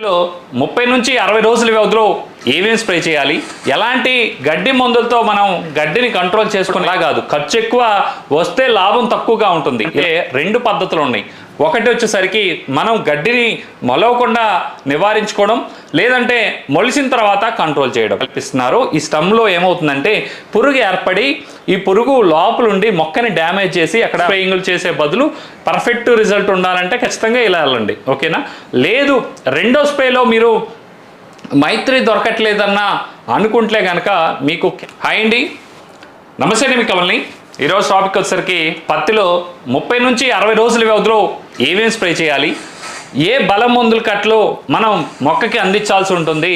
లో ముప్పై నుంచి అరవై రోజుల వ్యవధిలో ఏమేమి స్ప్రే చేయాలి? ఎలాంటి గడ్డి మందులతో మనం గడ్డిని కంట్రోల్ చేసుకునేలా కాదు. ఖర్చు ఎక్కువ వస్తే లాభం తక్కువగా ఉంటుంది. ఏ రెండు పద్ధతులు ఉన్నాయి. ఒకటి వచ్చేసరికి మనం గడ్డిని మొలవకుండా నివారించుకోవడం లేదంటే మొలిసిన తర్వాత కంట్రోల్ చేయడం. కల్పిస్తున్నారు. ఈ స్టమ్లో ఏమవుతుందంటే పురుగు ఏర్పడి ఈ పురుగు లోపలుండి మొక్కని డ్యామేజ్ చేసి అక్కడ స్ప్రేయింగ్లు చేసే బదులు పర్ఫెక్ట్ రిజల్ట్ ఉండాలంటే ఖచ్చితంగా ఇలా వెళ్ళండి. ఓకేనా? లేదు రెండో స్ప్రేలో మీరు మైత్రి దొరకట్లేదన్నా అనుకుంటే కనుక మీకు హాయ్ అండి. నమస్తే అండి మీ కమల్ని. ఈరోజు టాపిక్ వచ్చేసరికి పత్తిలో ముప్పై నుంచి అరవై రోజుల వ్యవధిలో ఏమేమి స్ప్రే చేయాలి? ఏ బలం మందుల కట్లు మనం మొక్కకి అందించాల్సి ఉంటుంది?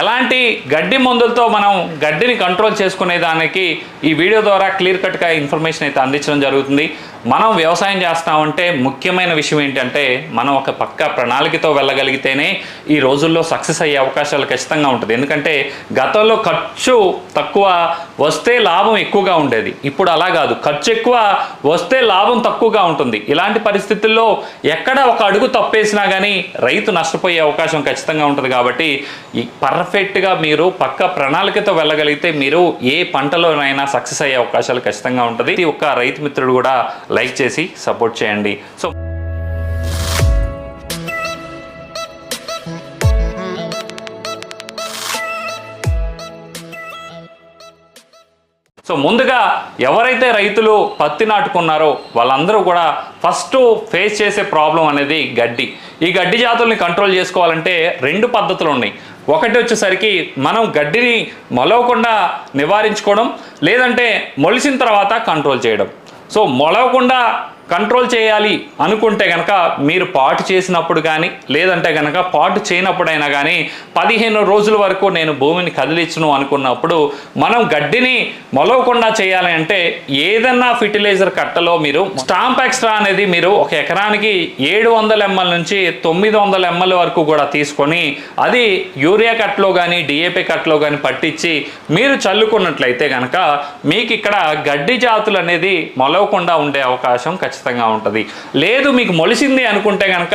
ఎలాంటి గడ్డి మందులతో మనం గడ్డిని కంట్రోల్ చేసుకునే దానికి ఈ వీడియో ద్వారా క్లియర్ కట్గా ఇన్ఫర్మేషన్ అయితే అందించడం జరుగుతుంది. మనం వ్యవసాయం చేస్తామంటే ముఖ్యమైన విషయం ఏంటంటే మనం ఒక పక్క ప్రణాళికతో వెళ్ళగలిగితేనే ఈ రోజుల్లో సక్సెస్ అయ్యే అవకాశాలు ఖచ్చితంగా ఉంటుంది. ఎందుకంటే గతంలో ఖర్చు తక్కువ వస్తే లాభం ఎక్కువగా ఉండేది. ఇప్పుడు అలా కాదు. ఖర్చు ఎక్కువ వస్తే లాభం తక్కువగా ఉంటుంది. ఇలాంటి పరిస్థితుల్లో ఎక్కడ ఒక అడుగు తప్పేసినా కానీ రైతు నష్టపోయే అవకాశం ఖచ్చితంగా ఉంటుంది కాబట్టి ఈ పర్ఫెక్ట్గా మీరు పక్క ప్రణాళికతో వెళ్ళగలిగితే మీరు ఏ పంటలోనైనా సక్సెస్ అయ్యే అవకాశాలు ఖచ్చితంగా ఉంటుంది. ఈ ఒక్క రైతు మిత్రుడు కూడా లైక్ చేసి సపోర్ట్ చేయండి. సో సో ముందుగా ఎవరైతే రైతులు పత్తి నాటుకున్నారో వాళ్ళందరూ కూడా ఫస్ట్ ఫేస్ చేసే ప్రాబ్లం అనేది గడ్డి. ఈ గడ్డి జాతుల్ని కంట్రోల్ చేసుకోవాలంటే రెండు పద్ధతులు ఉన్నాయి. ఒకటి వచ్చేసరికి మనం గడ్డిని మొలవకుండా నివారించుకోవడం లేదంటే మొలిసిన తర్వాత కంట్రోల్ చేయడం. సో మొలవకుండా కంట్రోల్ చేయాలి అనుకుంటే కనుక మీరు పాటు చేసినప్పుడు కానీ లేదంటే కనుక పాటు చేయనప్పుడైనా కానీ పదిహేను రోజుల వరకు నేను భూమిని కదిలించను అనుకున్నప్పుడు మనం గడ్డిని మొలవకుండా చేయాలి అంటే ఏదన్నా ఫిర్టిలైజర్ కట్టలో మీరు స్టాంప్ ఎక్స్ట్రా అనేది మీరు ఒక ఎకరానికి ఏడు వందల ఎంఎల్ నుంచి తొమ్మిది వందల ఎంఎల్ వరకు కూడా తీసుకొని అది యూరియా కట్లో కానీ డిఏపి కట్లో కానీ పట్టించి మీరు చల్లుకున్నట్లయితే కనుక మీకు ఇక్కడ గడ్డి జాతులు అనేది మొలవకుండా ఉండే అవకాశం ఖచ్చితంగా ఉంటుంది. లేదు మీకు మొలిసింది అనుకుంటే కనుక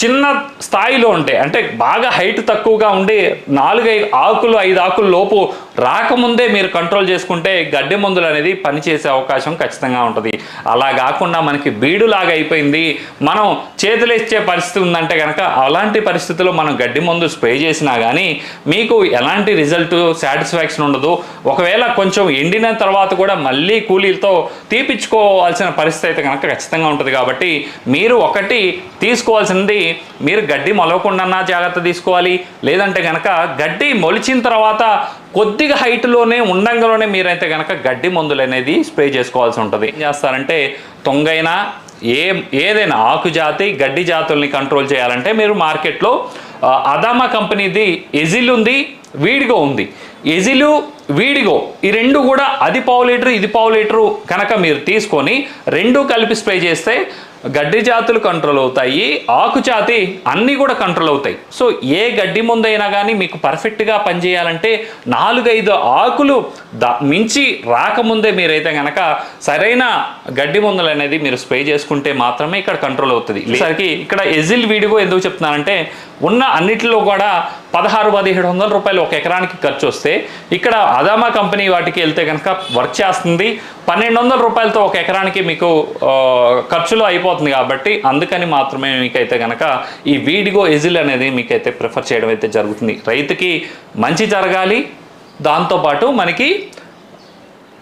చిన్న స్థాయిలో ఉంటే అంటే బాగా హైట్ తక్కువగా ఉండి నాలుగైదు ఆకులు ఐదు ఆకులు లోపు రాకముందే మీరు కంట్రోల్ చేసుకుంటే గడ్డి మందులు అనేది పనిచేసే అవకాశం ఖచ్చితంగా ఉంటుంది. అలా కాకుండా మనకి బీడులాగా అయిపోయింది. మనం చేతులు ఇచ్చే పరిస్థితి ఉందంటే కనుక అలాంటి పరిస్థితుల్లో మనం గడ్డి మందు స్ప్రే చేసినా కానీ మీకు ఎలాంటి రిజల్ట్ సాటిస్ఫాక్షన్ ఉండదు. ఒకవేళ కొంచెం ఎండిన తర్వాత కూడా మళ్ళీ కూలీలతో తీపిచ్చుకోవాల్సిన పరిస్థితి అయితే కనుక ఖచ్చితంగా ఉంటుంది కాబట్టి మీరు ఒకటి తీసుకోవాల్సింది మీరు గడ్డి మొలవకుండా జాగ్రత్త తీసుకోవాలి? లేదంటే కనుక గడ్డి మొలిచిన తర్వాత కొద్దిగా హైట్లోనే ఉండంగానే మీరైతే కనుక గడ్డి మందులు అనేది స్ప్రే చేసుకోవాల్సి ఉంటుంది. ఏం చేస్తారంటే తొంగైనా ఏ ఏదైనా ఆకు జాతి గడ్డి జాతుల్ని కంట్రోల్ చేయాలంటే మీరు మార్కెట్లో అదామా కంపెనీది ఎజిల్ ఉంది వీడిగో ఉంది. ఎజిలు వీడిగో ఈ రెండు కూడా అది పావు లీటరు ఇది పావు లీటరు కనుక మీరు తీసుకొని రెండు కలిపి స్ప్రే చేస్తే గడ్డి జాతులు కంట్రోల్ అవుతాయి ఆకు జాతి అన్నీ కూడా కంట్రోల్ అవుతాయి. సో ఏ గడ్డి ముందైనా కానీ మీకు పర్ఫెక్ట్గా పనిచేయాలంటే నాలుగైదు ఆకులు ద మించి రాకముందే మీరైతే కనుక సరైన గడ్డి మందులు అనేది మీరు స్ప్రే చేసుకుంటే మాత్రమే ఇక్కడ కంట్రోల్ అవుతుంది. సరికి ఇక్కడ ఎజిల్ వీడిగో ఎందుకు చెప్తున్నానంటే ఉన్న అన్నిటిలో కూడా పదహారు పదిహేడు వందల రూపాయలు ఒక ఎకరానికి ఖర్చు వస్తే ఇక్కడ అదామా కంపెనీ వాటికి వెళ్తే కనుక వర్క్ చేస్తుంది. పన్నెండు వందల రూపాయలతో ఒక ఎకరానికి మీకు ఖర్చులు ఖర్చులో అయిపోతుంది కాబట్టి అందుకని మాత్రమే మీకైతే కనుక ఈ వీడిగో ఎజిల్ అనేది మీకైతే ప్రిఫర్ చేయడం అయితే జరుగుతుంది. రైతుకి మంచి జరగాలి. దాంతోపాటు మనకి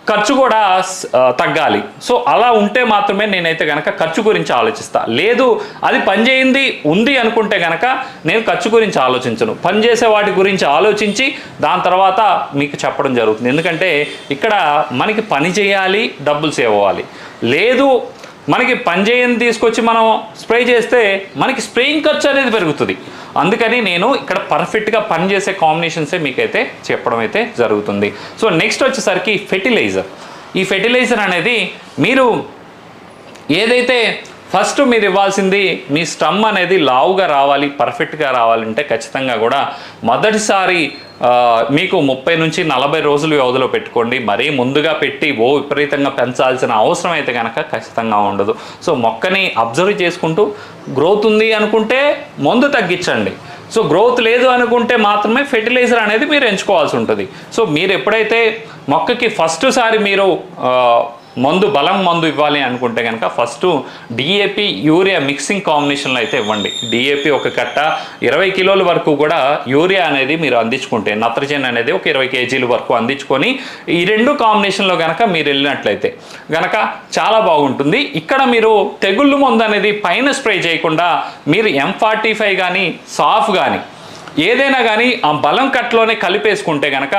ఖర్చు కూడా తగ్గాలి. సో అలా ఉంటే మాత్రమే నేనైతే కనుక ఖర్చు గురించి ఆలోచిస్తా. లేదు అది పనిచేయింది ఉంది అనుకుంటే కనుక నేను ఖర్చు గురించి ఆలోచించను. పనిచేసే వాటి గురించి ఆలోచించి దాని తర్వాత మీకు చెప్పడం జరుగుతుంది. ఎందుకంటే ఇక్కడ మనకి పని చేయాలి డబ్బులు సేవ్ అవ్వాలి. లేదు మనకి పనిచేయని తీసుకొచ్చి మనం స్ప్రే చేస్తే మనకి స్ప్రేయింగ్ ఖర్చు అనేది పెరుగుతుంది. అందుకని నేను ఇక్కడ పర్ఫెక్ట్గా పనిచేసే కాంబినేషన్సే మీకైతే చెప్పడం అయితే జరుగుతుంది. సో నెక్స్ట్ వచ్చేసరికి ఫెర్టిలైజర్ ఈ ఫెర్టిలైజర్ అనేది మీరు ఏదైతే ఫస్ట్ మీరు ఇవ్వాల్సింది మీ స్టమ్ అనేది లావుగా రావాలి పర్ఫెక్ట్గా రావాలంటే ఖచ్చితంగా కూడా మొదటిసారి మీకు ముప్పై నుంచి నలభై రోజులు వ్యవధిలో పెట్టుకోండి. మరీ ముందుగా పెట్టి ఓ విపరీతంగా పెంచాల్సిన అవసరం అయితే కనుక ఖచ్చితంగా ఉండదు. సో మొక్కని అబ్జర్వ్ చేసుకుంటూ గ్రోత్ ఉంది అనుకుంటే మందు తగ్గించండి. సో గ్రోత్ లేదు అనుకుంటే మాత్రమే ఫెర్టిలైజర్ అనేది మీరు ఎంచుకోవాల్సి ఉంటుంది. సో మీరు ఎప్పుడైతే మొక్కకి ఫస్ట్ సారి మీరు మందు బలం మందు ఇవ్వాలి అనుకుంటే కనుక ఫస్ట్ డిఏపి యూరియా మిక్సింగ్ కాంబినేషన్లో అయితే ఇవ్వండి. డిఏపి ఒక కట్ట ఇరవై కిలోల వరకు కూడా యూరియా అనేది మీరు అందించుకుంటే నత్రజని అనేది ఒక ఇరవై కేజీల వరకు అందించుకొని ఈ రెండు కాంబినేషన్లో కనుక మీరు వెళ్ళినట్లయితే గనక చాలా బాగుంటుంది. ఇక్కడ మీరు తెగుళ్ళు మందు అనేది పైన స్ప్రే చేయకుండా మీరు ఎం ఫార్టీ ఫైవ్ కానీ సాఫ్ కానీ ఏదైనా కానీ ఆ బలం కట్లోనే కలిపేసుకుంటే కనుక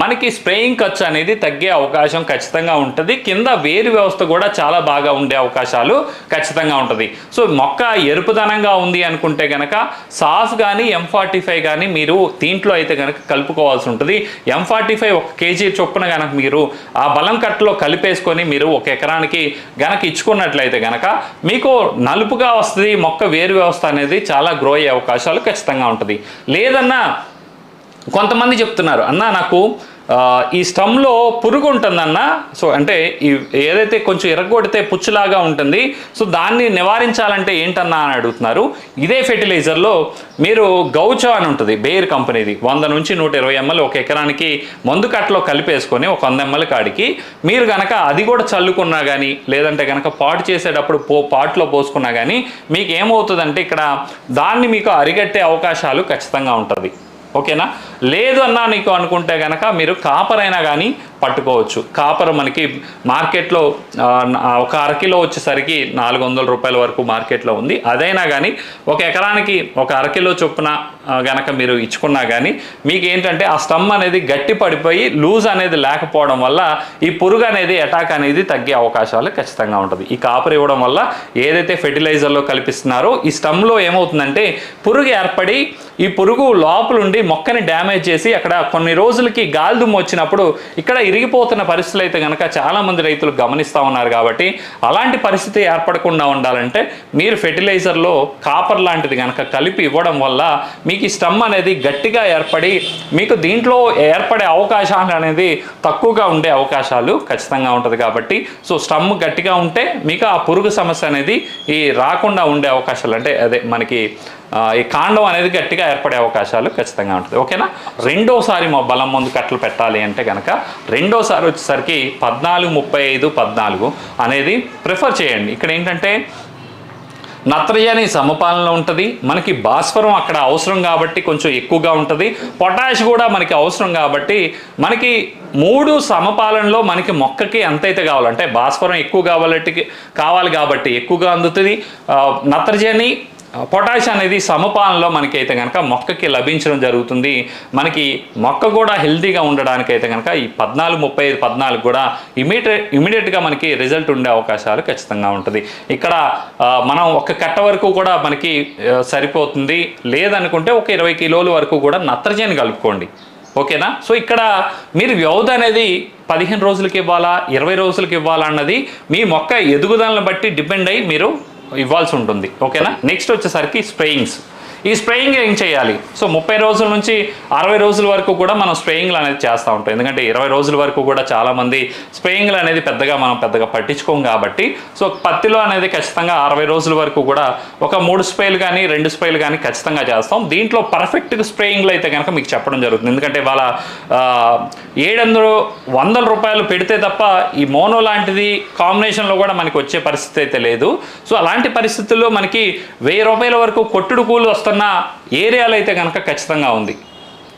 మనకి స్ప్రేయింగ్ ఖర్చు అనేది తగ్గే అవకాశం ఖచ్చితంగా ఉంటుంది. కింద వేరు వ్యవస్థ కూడా చాలా బాగా ఉండే అవకాశాలు ఖచ్చితంగా ఉంటుంది. సో మొక్క ఎరుపుదనంగా ఉంది అనుకుంటే కనుక సాఫ్ కానీ ఎం ఫార్టీ ఫైవ్ కానీ మీరు దీంట్లో అయితే కనుక కలుపుకోవాల్సి ఉంటుంది. ఎం ఫార్టీ ఫైవ్ ఒక కేజీ చొప్పున కనుక మీరు ఆ బలం కట్టలో కలిపేసుకొని మీరు ఒక ఎకరానికి గనక ఇచ్చుకున్నట్లయితే కనుక మీకు నలుపుగా వస్తుంది మొక్క వేరు వ్యవస్థ అనేది చాలా గ్రో అయ్యే అవకాశాలు ఖచ్చితంగా ఉంటుంది. లేదన్నా కొంతమంది చెప్తున్నారు అన్న నాకు ఈ స్టమ్లో పురుగు ఉంటుందన్న. సో అంటే ఈ ఏదైతే కొంచెం ఎరగొడితే పుచ్చులాగా ఉంటుంది. సో దాన్ని నివారించాలంటే ఏంటన్నా అని అడుగుతున్నారు. ఇదే ఫెర్టిలైజర్లో మీరు గౌచ అని ఉంటుంది బేర్ కంపెనీది. వంద నుంచి నూట ఇరవై ఎంఎల్ ఒక ఎకరానికి మందు కట్టలో కలిపేసుకొని ఒక వంద ఎంఎల్ కాడికి. మీరు కనుక అది కూడా చల్లుకున్నా కానీ లేదంటే గనక పాటు చేసేటప్పుడు పో పాట్లో పోసుకున్నా కానీ మీకు ఏమవుతుందంటే ఇక్కడ దాన్ని మీకు అరిగట్టే అవకాశాలు ఖచ్చితంగా ఉంటుంది. ఓకేనా? లేదు అన్నా నీకు అనుకుంటే కనుక మీరు కాపర్ అయినా కానీ పట్టుకోవచ్చు. కాపర్ మనకి మార్కెట్లో ఒక అరకిలో వచ్చేసరికి నాలుగు వందల రూపాయల వరకు మార్కెట్లో ఉంది. అదైనా కానీ ఒక ఎకరానికి ఒక అరకిలో చొప్పున గనక మీరు ఇచ్చుకున్నా కానీ మీకు ఏంటంటే ఆ స్టమ్ అనేది గట్టి పడిపోయి లూజ్ అనేది లేకపోవడం వల్ల ఈ పురుగు అనేది అటాక్ అనేది తగ్గే అవకాశాలు ఖచ్చితంగా ఉంటుంది. ఈ కాపర్ ఇవ్వడం వల్ల ఏదైతే ఫెర్టిలైజర్లో కల్పిస్తున్నారో ఈ స్టమ్లో ఏమవుతుందంటే పురుగు ఏర్పడి ఈ పురుగు లోపలుండి మొక్కని డ్యామేజ్ చేసి అక్కడ కొన్ని రోజులకి గాలి దుమ్ము వచ్చినప్పుడు ఇక్కడ ఇరిగిపోతున్న పరిస్థితులు అయితే కనుక చాలామంది రైతులు గమనిస్తూ ఉన్నారు కాబట్టి అలాంటి పరిస్థితి ఏర్పడకుండా ఉండాలంటే మీరు ఫెర్టిలైజర్లో కాపర్ లాంటిది కనుక కలిపి ఇవ్వడం వల్ల మీకు ఈ స్టమ్ అనేది గట్టిగా ఏర్పడి మీకు దీంట్లో ఏర్పడే అవకాశాలు అనేది తక్కువగా ఉండే అవకాశాలు ఖచ్చితంగా ఉంటుంది కాబట్టి సో స్టమ్ గట్టిగా ఉంటే మీకు ఆ పురుగు సమస్య అనేది ఈ రాకుండా ఉండే అవకాశాలు అంటే అదే మనకి ఈ కాండం అనేది గట్టిగా ఏర్పడే అవకాశాలు ఖచ్చితంగా ఉంటుంది. ఓకేనా? రెండోసారి మా బలం ముందు కట్టలు పెట్టాలి అంటే కనుక రెండోసారి వచ్చేసరికి పద్నాలుగు ముప్పై ఐదు పద్నాలుగు అనేది ప్రిఫర్ చేయండి. ఇక్కడ ఏంటంటే నత్రజని సమపాలనలో ఉంటుంది. మనకి భాస్వరం అక్కడ అవసరం కాబట్టి కొంచెం ఎక్కువగా ఉంటుంది. పొటాష్ కూడా మనకి అవసరం కాబట్టి మనకి మూడు సమపాలనలో మనకి మొక్కకి ఎంతైతే కావాలంటే భాస్వరం ఎక్కువ కావాలంటే కావాలి కాబట్టి ఎక్కువగా అందుతుంది. నత్రజని పొటాష్ అనేది సమపాలనలో మనకైతే కనుక మొక్కకి లభించడం జరుగుతుంది. మనకి మొక్క కూడా హెల్తీగా ఉండడానికైతే కనుక ఈ పద్నాలుగు ముప్పై ఐదు పద్నాలుగు కూడా ఇమీడియట్ ఇమీడియట్గా మనకి రిజల్ట్ ఉండే అవకాశాలు ఖచ్చితంగా ఉంటుంది. ఇక్కడ మనం ఒక కట్ట వరకు కూడా మనకి సరిపోతుంది. లేదనుకుంటే ఒక ఇరవై కిలోల వరకు కూడా నత్రజని కలుపుకోండి. ఓకేనా? సో ఇక్కడ మీరు వ్యవధి అనేది పదిహేను రోజులకి ఇవ్వాలా ఇరవై రోజులకి ఇవ్వాలా అన్నది మీ మొక్క ఎదుగుదలను బట్టి డిపెండ్ అయ్యి మీరు ఇవ్వాల్సి ఉంటుంది ఓకేనా? నెక్స్ట్ వచ్చేసరికి స్ప్రేయింగ్స్ ఈ స్ప్రేయింగ్ ఏం చేయాలి? సో ముప్పై రోజుల నుంచి అరవై రోజుల వరకు కూడా మనం స్ప్రేయింగ్లు అనేది చేస్తూ ఉంటాం. ఎందుకంటే ఇరవై రోజుల వరకు కూడా చాలామంది స్ప్రేయింగ్లు అనేది పెద్దగా మనం పెద్దగా పట్టించుకోం కాబట్టి. సో పత్తిలో అనేది ఖచ్చితంగా అరవై రోజుల వరకు కూడా ఒక మూడు స్ప్రేలు కానీ రెండు స్ప్రేలు కానీ ఖచ్చితంగా చేస్తాం. దీంట్లో పర్ఫెక్ట్ స్ప్రేయింగ్లు అయితే కనుక మీకు చెప్పడం జరుగుతుంది. ఎందుకంటే వాళ్ళ ఏడు వందలు వందల రూపాయలు పెడితే తప్ప ఈ మోనో లాంటిది కాంబినేషన్లో కూడా మనకి వచ్చే పరిస్థితి అయితే లేదు. సో అలాంటి పరిస్థితుల్లో మనకి వెయ్యి రూపాయల వరకు కొట్టుడు కూలు వస్తున్న ఏరియాలో అయితే కనుక ఖచ్చితంగా ఉంది.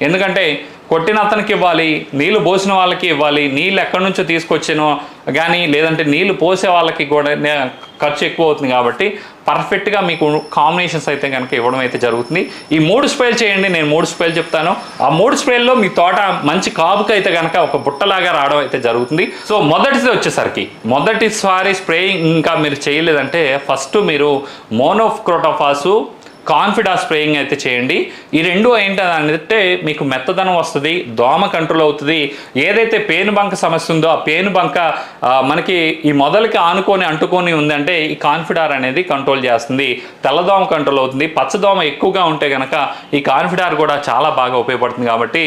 ఎందుకంటే కొట్టిన అతనికి ఇవ్వాలి నీళ్ళు పోసిన వాళ్ళకి ఇవ్వాలి నీళ్ళు ఎక్కడి నుంచో తీసుకొచ్చినో కానీ లేదంటే నీళ్ళు పోసే వాళ్ళకి కూడా ఖర్చు ఎక్కువ అవుతుంది కాబట్టి పర్ఫెక్ట్గా మీకు కాంబినేషన్స్ అయితే కనుక ఇవ్వడం అయితే జరుగుతుంది. ఈ మూడు స్ప్రేలు చేయండి నేను మూడు స్ప్రేలు చెప్తాను. ఆ మూడు స్ప్రేల్లో మీ తోట మంచి కాపుకి అయితే కనుక ఒక బుట్టలాగా రావడం అయితే జరుగుతుంది. సో మొదటిది వచ్చేసరికి మొదటిసారి స్ప్రేయింగ్ ఇంకా మీరు చేయలేదంటే ఫస్ట్ మీరు మోనోక్రోటోఫాసు కాన్ఫిడా స్ప్రేయింగ్ అయితే చేయండి. ఈ రెండు ఏంటంటే మీకు మెత్తదనం వస్తుంది దోమ కంట్రోల్ అవుతుంది. ఏదైతే పేనుబంక సమస్య ఉందో ఆ పేనుబంక మనకి ఈ మొదలకి ఆనుకొని అంటుకొని ఉందంటే ఈ కాన్ఫిడార్ అనేది కంట్రోల్ చేస్తుంది. తెల్లదోమ కంట్రోల్ అవుతుంది. పచ్చదోమ ఎక్కువగా ఉంటే కనుక ఈ కాన్ఫిడార్ కూడా చాలా బాగా ఉపయోగపడుతుంది కాబట్టి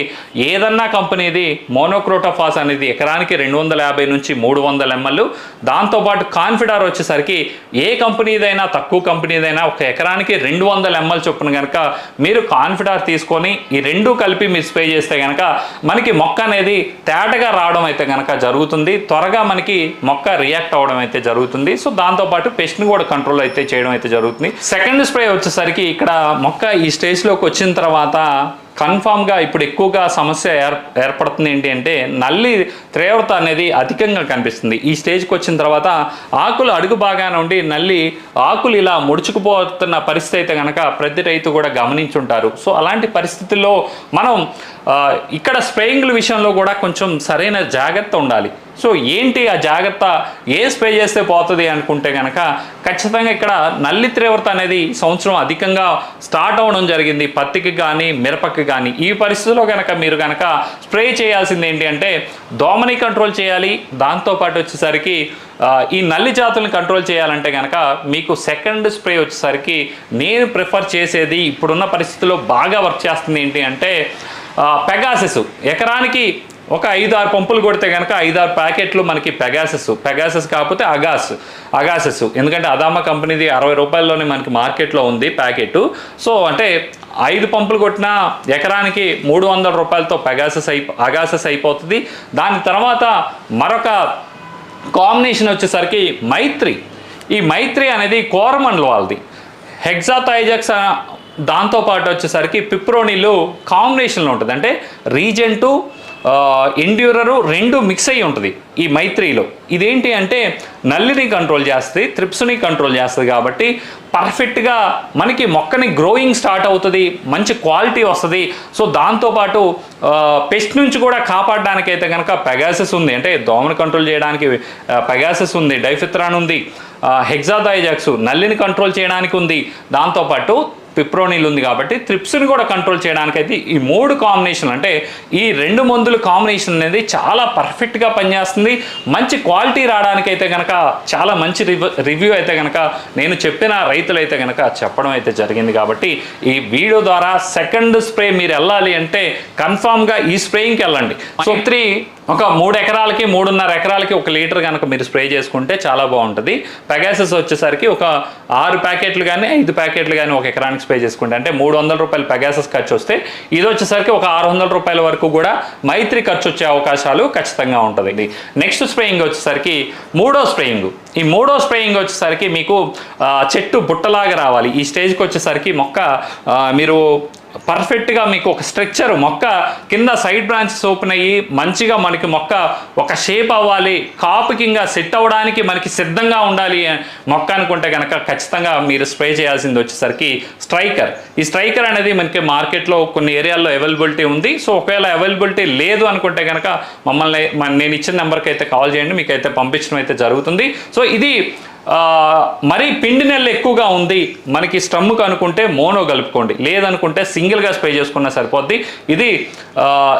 ఏదన్నా కంపెనీది మోనోక్రోటోఫాస్ అనేది ఎకరానికి రెండు వందల యాభై నుంచి మూడు వందల ఎంఎల్. దాంతోపాటు కాన్ఫిడార్ వచ్చేసరికి ఏ కంపెనీదైనా తక్కువ కంపెనీదైనా ఒక ఎకరానికి రెండు వందల వందల ఎంఎల్ చొప్పున కనుక మీరు కాన్ఫిడార్ తీసుకొని ఈ రెండు కలిపి మీరు స్ప్రే చేస్తే కనుక మనకి మొక్క అనేది తేటగా రావడం అయితే కనుక జరుగుతుంది. త్వరగా మనకి మొక్క రియాక్ట్ అవ్వడం అయితే జరుగుతుంది. సో దాంతోపాటు పెస్ట్ని కూడా కంట్రోల్ అయితే చేయడం అయితే జరుగుతుంది. సెకండ్ స్ప్రే వచ్చేసరికి ఇక్కడ మొక్క ఈ స్టేజ్లోకి వచ్చిన తర్వాత కన్ఫామ్గా ఇప్పుడు ఎక్కువగా సమస్య ఏర్ ఏర్పడుతుంది ఏంటి అంటే నల్లి తీవ్రత అనేది అధికంగా కనిపిస్తుంది. ఈ స్టేజ్కి వచ్చిన తర్వాత ఆకులు అడుగు బాగానే ఉండి నల్లి ఆకులు ఇలా ముడుచుకుపోతున్న పరిస్థితి అయితే కనుక ప్రతి రైతు కూడా గమనించుంటారు. సో అలాంటి పరిస్థితుల్లో మనం ఇక్కడ స్ప్రేయింగ్ల విషయంలో కూడా కొంచెం సరైన జాగ్రత్త ఉండాలి. సో ఏంటి ఆ జాగ్రత్త? ఏ స్ప్రే చేస్తే పోతుంది అనుకుంటే కనుక ఖచ్చితంగా ఇక్కడ నల్లి తీవ్రత అనేది సంవత్సరం అధికంగా స్టార్ట్ అవ్వడం జరిగింది. పత్తికి కానీ మిరపకి కానీ ఈ పరిస్థితిలో కనుక మీరు కనుక స్ప్రే చేయాల్సింది ఏంటి అంటే దోమని కంట్రోల్ చేయాలి. దాంతోపాటు వచ్చేసరికి ఈ నల్లి జాతులను కంట్రోల్ చేయాలంటే కనుక మీకు సెకండ్ స్ప్రే వచ్చేసరికి నేను ప్రిఫర్ చేసేది ఇప్పుడున్న పరిస్థితుల్లో బాగా వర్క్ చేస్తుంది ఏంటి అంటే పెగాసిస్. ఎకరానికి ఒక ఐదు ఆరు పంపులు కొడితే కనుక ఐదు ఆరు ప్యాకెట్లు మనకి పెగాసెస్ పెగాసెస్ కాకపోతే అగాస్ అగాసెస్. ఎందుకంటే అదామా కంపెనీది అరవై రూపాయల్లోనే మనకి మార్కెట్లో ఉంది ప్యాకెట్. సో అంటే ఐదు పంపులు కొట్టిన ఎకరానికి మూడు వందల రూపాయలతో పెగాసెస్ అయి అగాసెస్ అయిపోతుంది. దాని తర్వాత మరొక కాంబినేషన్ వచ్చేసరికి మైత్రి. ఈ మైత్రి అనేది కోరమండల వాళ్ళది. హెగ్జాథైజక్స్ దాంతోపాటు వచ్చేసరికి పిప్రోనిలు కాంబినేషన్లో ఉంటుంది. అంటే రీజెంటు ఎండ్యూరరు రెండు మిక్స్ అయ్యి ఉంటుంది ఈ మైత్రిలో. ఇదేంటి అంటే నల్లిని కంట్రోల్ చేస్తుంది త్రిప్స్ని కంట్రోల్ చేస్తుంది కాబట్టి పర్ఫెక్ట్గా మనకి మొక్కని గ్రోయింగ్ స్టార్ట్ అవుతుంది మంచి క్వాలిటీ వస్తుంది. సో దాంతోపాటు పెస్ట్ నుంచి కూడా కాపాడడానికి అయితే కనుక పెగాసిస్ ఉంది. అంటే దోమను కంట్రోల్ చేయడానికి పెగాసిస్ ఉంది డైఫిత్రాన్ ఉంది హెగ్జాదాయిజాక్స్ నల్లిని కంట్రోల్ చేయడానికి ఉంది. దాంతోపాటు పిప్రోనిల్ ఉంది కాబట్టి త్రిప్స్ని కూడా కంట్రోల్ చేయడానికి అయితే ఈ మూడు కాంబినేషన్ అంటే ఈ రెండు మందుల కాంబినేషన్ అనేది చాలా పర్ఫెక్ట్గా పనిచేస్తుంది. మంచి క్వాలిటీ రావడానికైతే కనుక చాలా మంచి రివ్యూ అయితే కనుక నేను చెప్పిన రైతులు అయితే కనుక చెప్పడం అయితే జరిగింది కాబట్టి ఈ వీడియో ద్వారా సెకండ్ స్ప్రే మీరు వెళ్ళాలి అంటే కన్ఫామ్గా ఈ స్ప్రేయింగ్కి వెళ్ళండి. సో త్రీ ఒక మూడు ఎకరాలకి మూడున్నర ఎకరాలకి ఒక లీటర్ కనుక మీరు స్ప్రే చేసుకుంటే చాలా బాగుంటుంది. పెగాసెస్ వచ్చేసరికి ఒక ఆరు ప్యాకెట్లు కానీ ఐదు ప్యాకెట్లు కానీ ఒక ఎకరానికి స్ప్రే చేసుకుంటే అంటే మూడు వందల రూపాయలు పెగాసెస్ ఖర్చు వస్తే ఇది వచ్చేసరికి ఒక ఆరు వందల రూపాయల వరకు కూడా మైత్రి ఖర్చు వచ్చే అవకాశాలు ఖచ్చితంగా ఉంటుంది నెక్స్ట్ స్ప్రేయింగ్ వచ్చేసరికి మూడో స్ప్రేయింగ్. ఈ మూడో స్ప్రేయింగ్ వచ్చేసరికి మీకు చెట్టు బుట్టలాగా రావాలి. ఈ స్టేజ్కి వచ్చేసరికి మొక్క మీరు పర్ఫెక్ట్గా మీకు ఒక స్ట్రక్చర్ మొక్క కింద సైడ్ బ్రాంచెస్ ఓపెన్ అయ్యి మంచిగా మనకి మొక్క ఒక షేప్ అవ్వాలి కాపు కింద సెట్ అవ్వడానికి మనకి సిద్ధంగా ఉండాలి మొక్క అనుకుంటే కనుక ఖచ్చితంగా మీరు స్ప్రే చేయాల్సింది వచ్చేసరికి స్ట్రైకర్. ఈ స్ట్రైకర్ అనేది మనకి మార్కెట్లో కొన్ని ఏరియాల్లో అవైలబిలిటీ ఉంది. సో ఒకవేళ అవైలబిలిటీ లేదు అనుకుంటే కనుక మమ్మల్ని నేను ఇచ్చిన నెంబర్కి అయితే కాల్ చేయండి మీకు అయితే పంపించడం అయితే జరుగుతుంది. సో ఇది మరీ పిండి నెల ఎక్కువగా ఉంది. మనకి స్టమ్ముకు అనుకుంటే మోనో కలుపుకోండి. లేదనుకుంటే సింగిల్గా స్ప్రే చేసుకున్నా సరిపోద్ది. ఇది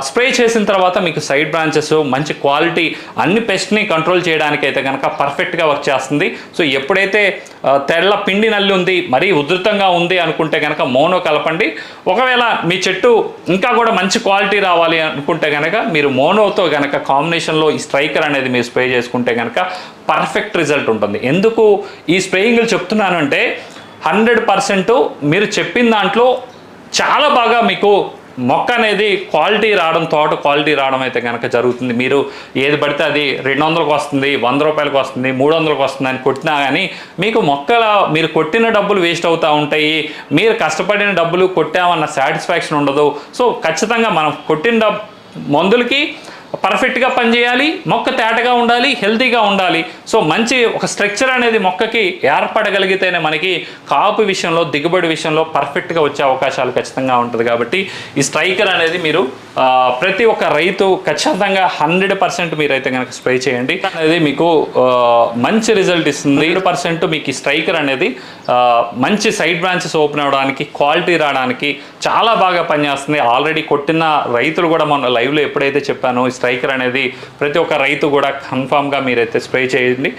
స్ప్రే చేసిన తర్వాత మీకు సైడ్ బ్రాంచెస్ మంచి క్వాలిటీ అన్ని పెస్ట్ని కంట్రోల్ చేయడానికి అయితే కనుక పర్ఫెక్ట్గా వర్క్ చేస్తుంది. సో ఎప్పుడైతే తెల్ల పిండి నల్లి ఉంది మరీ ఉధృతంగా ఉంది అనుకుంటే కనుక మోనో కలపండి. ఒకవేళ మీ చెట్టు ఇంకా కూడా మంచి క్వాలిటీ రావాలి అనుకుంటే కనుక మీరు మోనోతో కనుక కాంబినేషన్లో ఈ స్ట్రైకర్ అనేది మీరు స్ప్రే చేసుకుంటే కనుక పర్ఫెక్ట్ రిజల్ట్ ఉంటుంది. ఎందుకు ఈ స్ప్రేయింగ్లు చెప్తున్నానంటే హండ్రెడ్ పర్సెంట్ మీరు చెప్పిన దాంట్లో చాలా బాగా మీకు మొక్క అనేది క్వాలిటీ రావడం తోట క్వాలిటీ రావడం అయితే కనుక జరుగుతుంది. మీరు ఏది పడితే అది రెండు వందలకు వస్తుంది వంద రూపాయలకు వస్తుంది మూడు వందలకు వస్తుంది అని కొట్టినా కానీ మీకు మొక్కల మీరు కొట్టిన డబ్బులు వేస్ట్ అవుతూ ఉంటాయి. మీరు కష్టపడిన డబ్బులు కొట్టామన్న సాటిస్ఫాక్షన్ ఉండదు. సో ఖచ్చితంగా మనం కొట్టిన డబ్ మందులకి పర్ఫెక్ట్గా పనిచేయాలి మొక్క తేటగా ఉండాలి హెల్తీగా ఉండాలి. సో మంచి ఒక స్ట్రక్చర్ అనేది మొక్కకి ఏర్పడగలిగితేనే మనకి కాపు విషయంలో దిగుబడి విషయంలో పర్ఫెక్ట్గా వచ్చే అవకాశాలు ఖచ్చితంగా ఉంటుంది కాబట్టి ఈ స్ట్రైకర్ అనేది మీరు ప్రతి ఒక్క రైతు ఖచ్చితంగా హండ్రెడ్ పర్సెంట్ మీరైతే కనుక స్ప్రే చేయండి. అనేది మీకు మంచి రిజల్ట్ ఇస్తుంది. హండ్రెడ్ పర్సెంట్ మీకు ఈ స్ట్రైకర్ అనేది మంచి సైడ్ బ్రాంచెస్ ఓపెన్ అవ్వడానికి క్వాలిటీ రావడానికి చాలా బాగా పనిచేస్తుంది. ఆల్రెడీ కొట్టిన రైతులు కూడా మొన్న లైవ్లో ఎప్పుడైతే చెప్పానో స్ట్రైకర్ అనేది ప్రతి ఒక్క రైతు కూడా కన్ఫామ్గా మీరైతే స్ప్రే చేయండి.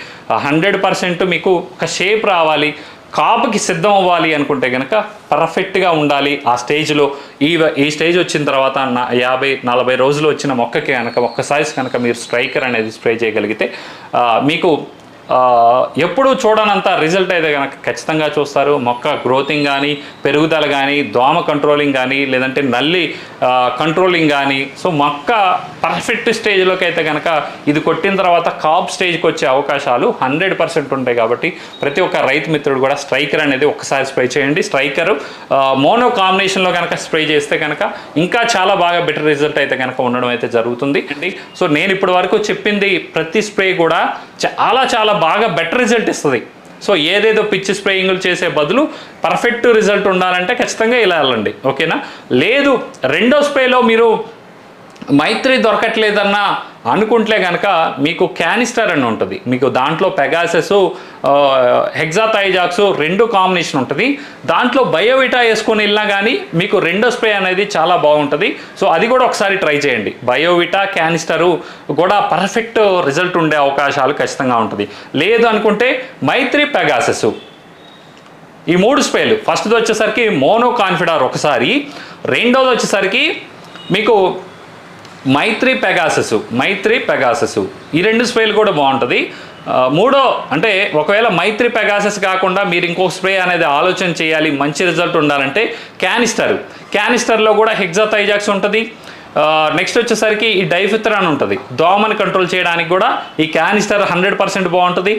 హండ్రెడ్ పర్సెంట్ మీకు ఒక షేప్ రావాలి. కాపుకి సిద్ధం అవ్వాలి అనుకుంటే కనుక పర్ఫెక్ట్గా ఉండాలి. ఆ స్టేజ్లో ఈ ఈ స్టేజ్ వచ్చిన తర్వాత నా యాభై నలభై రోజులు వచ్చిన మొక్కకి కనుక ఒక్కసారి కనుక మీరు స్ట్రైకర్ అనేది స్ప్రే చేయగలిగితే మీకు ఎప్పుడు చూడనంత రిజల్ట్ అయితే కనుక ఖచ్చితంగా చూస్తారు. మొక్క గ్రోతింగ్ కానీ పెరుగుదల కానీ దోమ కంట్రోలింగ్ కానీ లేదంటే నల్లి కంట్రోలింగ్ కానీ సో మొక్క పర్ఫెక్ట్ స్టేజ్లోకి అయితే కనుక ఇది కొట్టిన తర్వాత కాప్ స్టేజ్కి వచ్చే అవకాశాలు హండ్రెడ్ పర్సెంట్ ఉంటాయి కాబట్టి ప్రతి ఒక్క రైతు మిత్రుడు కూడా స్ట్రైకర్ అనేది ఒకసారి స్ప్రే చేయండి. స్ట్రైకర్ మోనో కాంబినేషన్లో కనుక స్ప్రే చేస్తే కనుక ఇంకా చాలా బాగా బెటర్ రిజల్ట్ అయితే కనుక ఉండడం అయితే జరుగుతుంది. అండి సో నేను ఇప్పటి వరకు చెప్పింది ప్రతి స్ప్రే కూడా చాలా చాలా బాగా బెటర్ రిజల్ట్ ఇస్తుంది. సో ఏదేదో పిచ్చి స్ప్రేయింగ్లు చేసే బదులు పర్ఫెక్ట్ రిజల్ట్ ఉండాలంటే ఖచ్చితంగా ఇలా వెళ్ళండి. ఓకేనా లేదు రెండో స్ప్రేలో మీరు మైత్రి దొరకట్లేదన్నా అనుకుంటే కనుక మీకు క్యానిస్టర్ అని ఉంటుంది. మీకు దాంట్లో పెగాసెస్ హెగ్జాథైజాక్స్ రెండు కాంబినేషన్ ఉంటుంది. దాంట్లో బయోవిటా వేసుకొని వెళ్ళినా కానీ మీకు రెండో స్ప్రే అనేది చాలా బాగుంటుంది. సో అది కూడా ఒకసారి ట్రై చేయండి. బయోవిటా క్యానిస్టరు కూడా పర్ఫెక్ట్ రిజల్ట్ ఉండే అవకాశాలు ఖచ్చితంగా ఉంటుంది. లేదు అనుకుంటే మైత్రి పెగాసెస్. ఈ మూడు స్ప్రేలు. ఫస్ట్ది వచ్చేసరికి మోనో కాన్ఫిడార్ ఒకసారి. రెండోది వచ్చేసరికి మీకు మైత్రి పెగాసస్ మైత్రి పెగాసస్. ఈ రెండు స్ప్రేలు కూడా బాగుంటుంది. మూడో అంటే ఒకవేళ మైత్రి పెగాసస్ కాకుండా మీరు ఇంకో స్ప్రే అనేది ఆలోచన చేయాలి మంచి రిజల్ట్ ఉండాలంటే క్యానిస్టర్. క్యానిస్టర్లో కూడా హెగ్జాథైజాక్స్ ఉంటుంది. నెక్స్ట్ వచ్చేసరికి ఈ డైఫిత్రాన్ ఉంటుంది. దోమని కంట్రోల్ చేయడానికి కూడా ఈ క్యానిస్టర్ హండ్రెడ్ పర్సెంట్ బాగుంటుంది.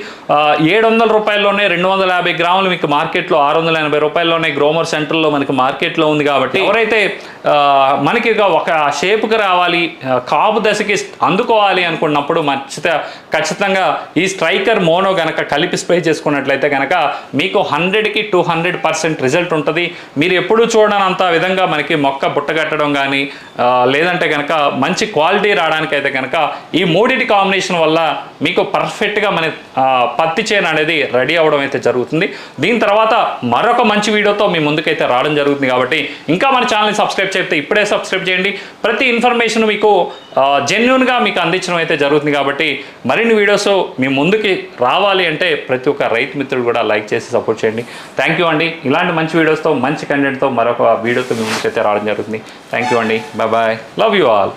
ఏడు వందల రూపాయల్లోనే రెండు వందల యాభై గ్రాములు మీకు మార్కెట్లో ఆరు వందల ఎనభై రూపాయల్లోనే గ్రోమర్ సెంటర్లో మనకి మార్కెట్లో ఉంది కాబట్టి ఎవరైతే మనకి ఒక షేప్కి రావాలి కాపు దశకి అందుకోవాలి అనుకున్నప్పుడు మచ్చిత ఖచ్చితంగా ఈ స్ట్రైకర్ మోనో గనక కలిపి స్ప్రే చేసుకున్నట్లయితే కనుక మీకు హండ్రెడ్కి టూ హండ్రెడ్ పర్సెంట్ రిజల్ట్ ఉంటుంది. మీరు ఎప్పుడూ చూడనంత విధంగా మనకి మొక్క బుట్టగట్టడం కానీ లేదా లేదంటే కనుక మంచి క్వాలిటీ రావడానికైతే కనుక ఈ మూడింటి కాంబినేషన్ వల్ల మీకు పర్ఫెక్ట్గా మన పత్తి చేను అనేది రెడీ అవ్వడం అయితే జరుగుతుంది. దీని తర్వాత మరొక మంచి వీడియోతో మీ ముందుకైతే రావడం జరుగుతుంది కాబట్టి ఇంకా మన ఛానల్ని సబ్స్క్రైబ్ చేస్తే ఇప్పుడే సబ్స్క్రైబ్ చేయండి. ప్రతి ఇన్ఫర్మేషన్ మీకు జెన్యున్గా మీకు అందించడం అయితే జరుగుతుంది కాబట్టి మరిన్ని వీడియోస్ మీ ముందుకి రావాలి అంటే ప్రతి ఒక్క రైతు మిత్రుడు కూడా లైక్ చేసి సపోర్ట్ చేయండి. థ్యాంక్ యూ అండి. ఇలాంటి మంచి వీడియోస్తో మంచి కంటెంట్తో మరొక వీడియోతో మీ ముందుకైతే రావడం జరుగుతుంది. థ్యాంక్ యూ అండి. Bye bye love you all